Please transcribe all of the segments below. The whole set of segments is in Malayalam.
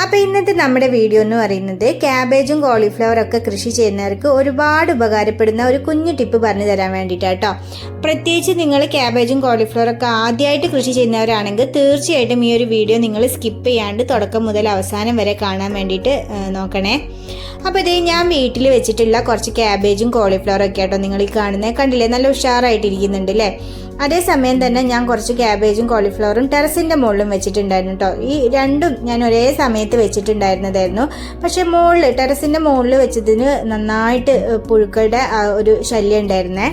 അപ്പോൾ ഇന്നത്തെ നമ്മുടെ വീഡിയോ എന്ന് പറയുന്നത് ക്യാബേജും കോളിഫ്ലവറും ഒക്കെ കൃഷി ചെയ്യുന്നവർക്ക് ഒരുപാട് ഉപകാരപ്പെടുന്ന ഒരു കുഞ്ഞു ടിപ്പ് പറഞ്ഞു തരാൻ വേണ്ടിയിട്ടാട്ടോ. പ്രത്യേകിച്ച് നിങ്ങൾ ക്യാബേജും കോളിഫ്ലവറും ഒക്കെ ആദ്യമായിട്ട് കൃഷി ചെയ്യുന്നവരാണെങ്കിൽ തീർച്ചയായിട്ടും ഈ ഒരു വീഡിയോ നിങ്ങൾ സ്കിപ്പ് ചെയ്യാണ്ട് തുടക്കം മുതൽ അവസാനം വരെ കാണാൻ വേണ്ടിയിട്ട് നോക്കണേ. അപ്പോൾ ഇതേ ഞാൻ വീട്ടിൽ വെച്ചിട്ടുള്ള കുറച്ച് ക്യാബേജും കോളിഫ്ലവറും ഒക്കെ ആട്ടോ നിങ്ങൾ ഈ കാണുന്നത് കണ്ടില്ലേ? നല്ല ഉഷാറായിട്ടിരിക്കുന്നുണ്ട് അല്ലേ അതേസമയം തന്നെ ഞാൻ കുറച്ച് ക്യാബേജും കോളിഫ്ലവറും ടെറസിന്റെ മുകളിലും വെച്ചിട്ടുണ്ടായിരുന്നു കേട്ടോ ഈ രണ്ടും ഞാൻ ഒരേ സമയത്ത് വെച്ചിട്ടുണ്ടായിരുന്നതായിരുന്നു. പക്ഷേ മുകളിൽ ടെറസിന്റെ മുകളിൽ വെച്ചതിന് നന്നായിട്ട് പുഴുക്കളുടെ ഒരു ശല്യം ഉണ്ടായിരുന്നേ.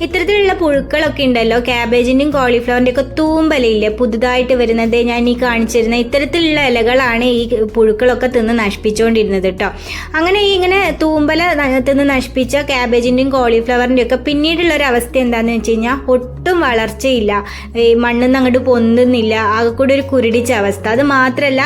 ഇത്തരത്തിലുള്ള പുഴുക്കളൊക്കെ ഉണ്ടല്ലോ. ക്യാബേജിന്റെയും കോളിഫ്ലവറിന്റെ ഒക്കെ തൂമ്പലയില്ലേ പുതുതായിട്ട് വരുന്നത് ഞാൻ ഈ കാണിച്ചിരുന്ന ഇത്തരത്തിലുള്ള ഇലകളാണ് ഈ പുഴുക്കളൊക്കെ തിന്ന് നശിപ്പിച്ചുകൊണ്ടിരുന്നത് കേട്ടോ. അങ്ങനെ ഈ ഇങ്ങനെ തൂമ്പല തിന്ന് നശിപ്പിച്ച ക്യാബേജിന്റെയും കോളിഫ്ലവറിന്റെയും ഒക്കെ പിന്നീടുള്ള ഒരു അവസ്ഥ എന്താണെന്ന് വെച്ച് കഴിഞ്ഞാൽ ഒട്ടും വളർച്ചയില്ല. ഈ മണ്ണിന്ന് അങ്ങോട്ട് പൊന്തുന്നില്ല. ആകെ കൂടി ഒരു കുരുടിച്ച അവസ്ഥ. അത് മാത്രമല്ല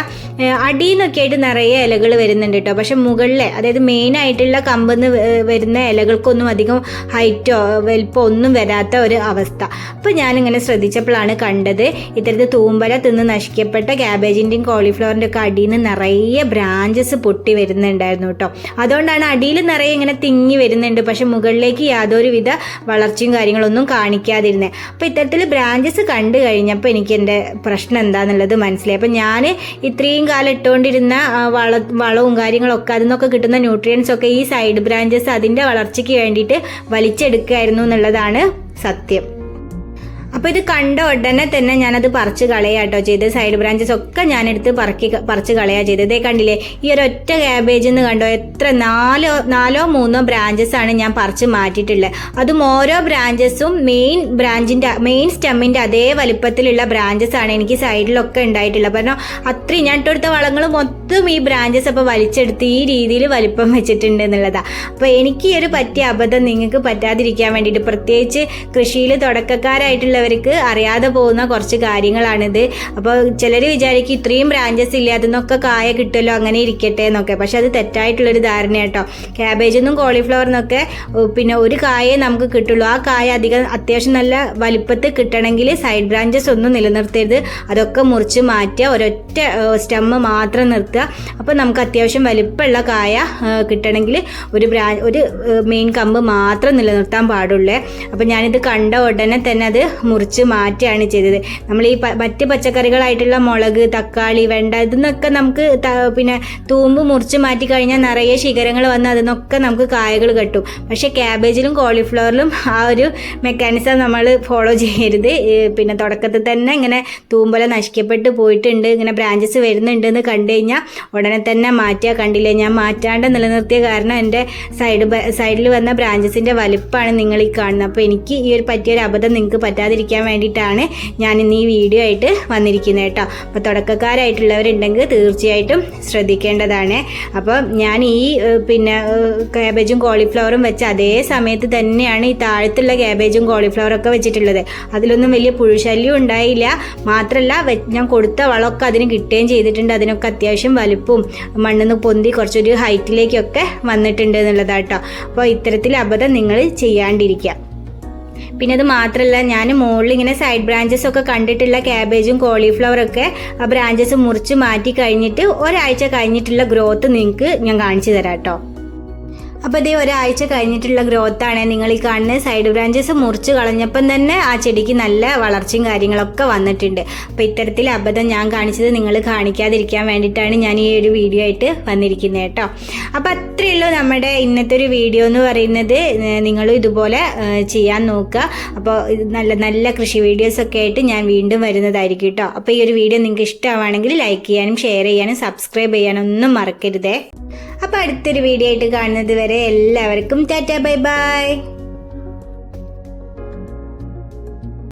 അടിയിൽ ആയിട്ട് നിറയെ ഇലകൾ വരുന്നുണ്ട് കേട്ടോ. പക്ഷെ മുകളിലെ അതായത് മെയിൻ ആയിട്ടുള്ള കമ്പെന്ന് വരുന്ന ഇലകൾക്കൊന്നും അധികം ഹൈറ്റോ വലിപ്പോ ഒന്നും വരാത്ത ഒരു അവസ്ഥ. അപ്പോൾ ഞാനിങ്ങനെ ശ്രദ്ധിച്ചപ്പോഴാണ് കണ്ടത് ഇത്തരത്തിൽ തൂമ്പല തിന്ന് നശിക്കപ്പെട്ട ക്യാബേജിന്റെയും കോളിഫ്ലവറിന്റെ ഒക്കെ അടിയിൽ നിന്ന് നിറയെ ബ്രാഞ്ചസ് പൊട്ടി വരുന്നുണ്ടായിരുന്നു കേട്ടോ അതുകൊണ്ടാണ് അടിയിൽ നിറയെ ഇങ്ങനെ തിങ്ങി വരുന്നുണ്ട്. പക്ഷെ മുകളിലേക്ക് യാതൊരുവിധ വളർച്ചയും കാര്യങ്ങളൊന്നും കാണിക്കാതിരുന്നത് അപ്പോൾ ഇത്തരത്തിൽ ബ്രാഞ്ചസ് കണ്ടു കഴിഞ്ഞപ്പോൾ എനിക്ക് എന്റെ പ്രശ്നം എന്താണെന്നുള്ളത് മനസ്സിലായി. അപ്പോൾ ഞാൻ ഇത്രയും കാലം ഇട്ടുകൊണ്ടിരുന്ന വള വളവും കാര്യങ്ങളൊക്കെ അതിൽ നിന്നൊക്കെ കിട്ടുന്ന ന്യൂട്രിയൻസ് ഒക്കെ ഈ സൈഡ് ബ്രാഞ്ചസ് അതിന്റെ വളർച്ചയ്ക്ക് വേണ്ടിയിട്ട് വലിച്ചെടുക്കുകയായിരുന്നു എന്നുള്ളതാണ് സത്യം. അപ്പോൾ ഇത് കണ്ട ഉടനെ തന്നെ ഞാനത് പറിച്ച് കളയാട്ടോ ചെയ്ത് സൈഡ് ബ്രാഞ്ചസ് ഒക്കെ ഞാനെടുത്ത് പറക്കി പറിച്ച് കളയാ ചെയ്തത്. ഇതേ കണ്ടില്ലേ ഈ ഒരു ഒറ്റ ക്യാബേജ് എന്ന് കണ്ടോ എത്ര നാലോ നാലോ മൂന്നോ ബ്രാഞ്ചസ് ആണ് ഞാൻ പറിച്ച് മാറ്റിയിട്ടുള്ളത്. അതും ഓരോ ബ്രാഞ്ചസും മെയിൻ ബ്രാഞ്ചിന്റെ മെയിൻ സ്റ്റെമ്മിന്റെ അതേ വലിപ്പത്തിലുള്ള ബ്രാഞ്ചസ് ആണ് എനിക്ക് സൈഡിലൊക്കെ ഉണ്ടായിട്ടുള്ളത്. കാരണം അത്രയും ഞാൻ ഇട്ടെടുത്ത വളങ്ങൾ മൊത്തം ഈ ബ്രാഞ്ചസ് അപ്പോൾ വലിച്ചെടുത്ത് ഈ രീതിയിൽ വലിപ്പം വെച്ചിട്ടുണ്ട് എന്നുള്ളതാണ് അപ്പോൾ എനിക്ക് ഈ ഒരു പറ്റിയ അബദ്ധം നിങ്ങൾക്ക് പറ്റാതിരിക്കാൻ വേണ്ടിയിട്ട് പ്രത്യേകിച്ച് കൃഷിയിൽ തുടക്കക്കാരായിട്ടുള്ളവർക്ക് അറിയാതെ പോകുന്ന കുറച്ച് കാര്യങ്ങളാണിത്. അപ്പോൾ ചിലർ വിചാരിക്കും ഇത്രയും ബ്രാഞ്ചസ് ഇല്ല അതിന്നൊക്കെ കായ കിട്ടുമല്ലോ അങ്ങനെ ഇരിക്കട്ടെ എന്നൊക്കെ. പക്ഷെ അത് തെറ്റായിട്ടുള്ളൊരു ധാരണ കേട്ടോ. ക്യാബേജെന്നും കോളിഫ്ലവറിനൊക്കെ പിന്നെ ഒരു കായേ നമുക്ക് കിട്ടുള്ളൂ. ആ കായ അധികം അത്യാവശ്യം നല്ല വലിപ്പത്തിൽ കിട്ടണമെങ്കിൽ സൈഡ് ബ്രാഞ്ചസ് ഒന്നും നിലനിർത്തരുത്. അതൊക്കെ മുറിച്ച് മാറ്റുക ഒരൊറ്റ സ്റ്റെമ്മ് മാത്രം നിർത്തുക. അപ്പോൾ നമുക്ക് അത്യാവശ്യം വലിപ്പമുള്ള കായ കിട്ടണമെങ്കിൽ ഒരു ബ്രാ ഒരു മെയിൻ കമ്പ് മാത്രം നിലനിർത്താൻ പാടുള്ളേ. അപ്പോൾ ഞാനിത് കണ്ട ഉടനെ തന്നെ അത് മുറിച്ച് മാറ്റുകയാണ് ചെയ്തത്. നമ്മൾ ഈ മറ്റ് പച്ചക്കറികളായിട്ടുള്ള മുളക് തക്കാളി വെണ്ട ഇതെന്നൊക്കെ നമുക്ക് പിന്നെ തൂമ്പ് മുറിച്ച് മാറ്റി കഴിഞ്ഞാൽ നിറയെ ശിഖരങ്ങൾ വന്ന് അതിനൊക്കെ നമുക്ക് കായകൾ കെട്ടും. പക്ഷേ ക്യാബേജിലും കോളിഫ്ലവറിലും ആ ഒരു മെക്കാനിസം നമ്മൾ ഫോളോ ചെയ്യരുത്. പിന്നെ തുടക്കത്തിൽ തന്നെ ഇങ്ങനെ തൂമ്പല നശിക്കപ്പെട്ട് പോയിട്ടുണ്ട്. ഇങ്ങനെ ബ്രാഞ്ചസ് വരുന്നുണ്ട് എന്ന് കണ്ടു കഴിഞ്ഞാൽ ഉടനെ തന്നെ മാറ്റുക കണ്ടില്ല? ഞാൻ മാറ്റാണ്ട് നിലനിർത്തിയ കാരണം എന്റെ സൈഡ് സൈഡിൽ വന്ന ബ്രാഞ്ചസിന്റെ വലിപ്പമാണ് നിങ്ങൾ ഈ കാണുന്നത്. അപ്പോൾ എനിക്ക് ഈ ഒരു പറ്റിയൊരു അബദ്ധം നിങ്ങൾക്ക് പറ്റാതിരിക്കാൻ വേണ്ടിയിട്ടാണ് ഞാൻ ഇന്ന് ഈ വീഡിയോ ആയിട്ട് വന്നിരിക്കുന്നത് കേട്ടോ. അപ്പോൾ തുടക്കക്കാരായിട്ടുള്ളവരുണ്ടെങ്കിൽ തീർച്ചയായിട്ടും ശ്രദ്ധിക്കേണ്ടതാണ്. അപ്പോൾ ഞാൻ ഈ പിന്നെ ക്യാബേജും കോളിഫ്ലവറും വെച്ച അതേ സമയത്ത് തന്നെയാണ് ഈ താഴത്തുള്ള ക്യാബേജും കോളിഫ്ലവറും ഒക്കെ വെച്ചിട്ടുള്ളത്. അതിലൊന്നും വലിയ പുഴുശല്യം ഉണ്ടായില്ല. മാത്രമല്ല ഞാൻ കൊടുത്ത വളമൊക്കെ അതിന് കിട്ടുകയും ചെയ്തിട്ടുണ്ട്. അതിനൊക്കെ അത്യാവശ്യം വലുപ്പവും മണ്ണിന്ന് പൊന്തി കുറച്ചൊരു ഹൈറ്റിലേക്കൊക്കെ വന്നിട്ടുണ്ട് എന്നുള്ളതാട്ടോ അപ്പോൾ ഇത്തരത്തിൽ അബദ്ധം നിങ്ങൾ ചെയ്യാണ്ടിരിക്കുക. പിന്നെ അത് മാത്രമല്ല ഞാൻ മുകളിൽ ഇങ്ങനെ സൈഡ് ബ്രാഞ്ചസ് ഒക്കെ കണ്ടിട്ടുള്ള ക്യാബേജും കോളിഫ്ലവറൊക്കെ ആ ബ്രാഞ്ചസ് മുറിച്ച് മാറ്റി കഴിഞ്ഞിട്ട് ഒരാഴ്ച കഴിഞ്ഞിട്ടുള്ള ഗ്രോത്ത് നിങ്ങൾക്ക് ഞാൻ കാണിച്ചു തരാം കേട്ടോ അപ്പോൾ ഇതേ ഒരാഴ്ച കഴിഞ്ഞിട്ടുള്ള ഗ്രോത്താണ് നിങ്ങൾ ഈ കാണുന്ന സൈഡ് ബ്രാഞ്ചസ് മുറിച്ച് കളഞ്ഞപ്പം തന്നെ ആ ചെടിക്ക് നല്ല വളർച്ചയും കാര്യങ്ങളൊക്കെ വന്നിട്ടുണ്ട്. അപ്പോൾ ഇത്തരത്തിൽ അബദ്ധം ഞാൻ കാണിച്ചത് നിങ്ങൾ കാണിക്കാതിരിക്കാൻ വേണ്ടിയിട്ടാണ് ഞാൻ ഈ ഒരു വീഡിയോ ആയിട്ട് വന്നിരിക്കുന്നത് കേട്ടോ. അപ്പോൾ അത്രയേ ഉള്ളൂ നമ്മുടെ ഇന്നത്തെ ഒരു വീഡിയോ എന്ന് പറയുന്നത്. നിങ്ങൾ ഇതുപോലെ ചെയ്യാൻ നോക്കുക. അപ്പോൾ നല്ല നല്ല കൃഷി വീഡിയോസ് ഒക്കെ ആയിട്ട് ഞാൻ വീണ്ടും വരുന്നതായിരിക്കും കേട്ടോ. അപ്പോൾ ഈ ഒരു വീഡിയോ നിങ്ങൾക്ക് ഇഷ്ടമാണെങ്കിൽ ലൈക്ക് ചെയ്യാനും ഷെയർ ചെയ്യാനും സബ്സ്ക്രൈബ് ചെയ്യാനും ഒന്നും മറക്കരുതേ. അപ്പോൾ അടുത്തൊരു വീഡിയോ ആയിട്ട് കാണുന്നത് വരെ എല്ലാവർക്കും ടാറ്റാ ബൈ ബൈ.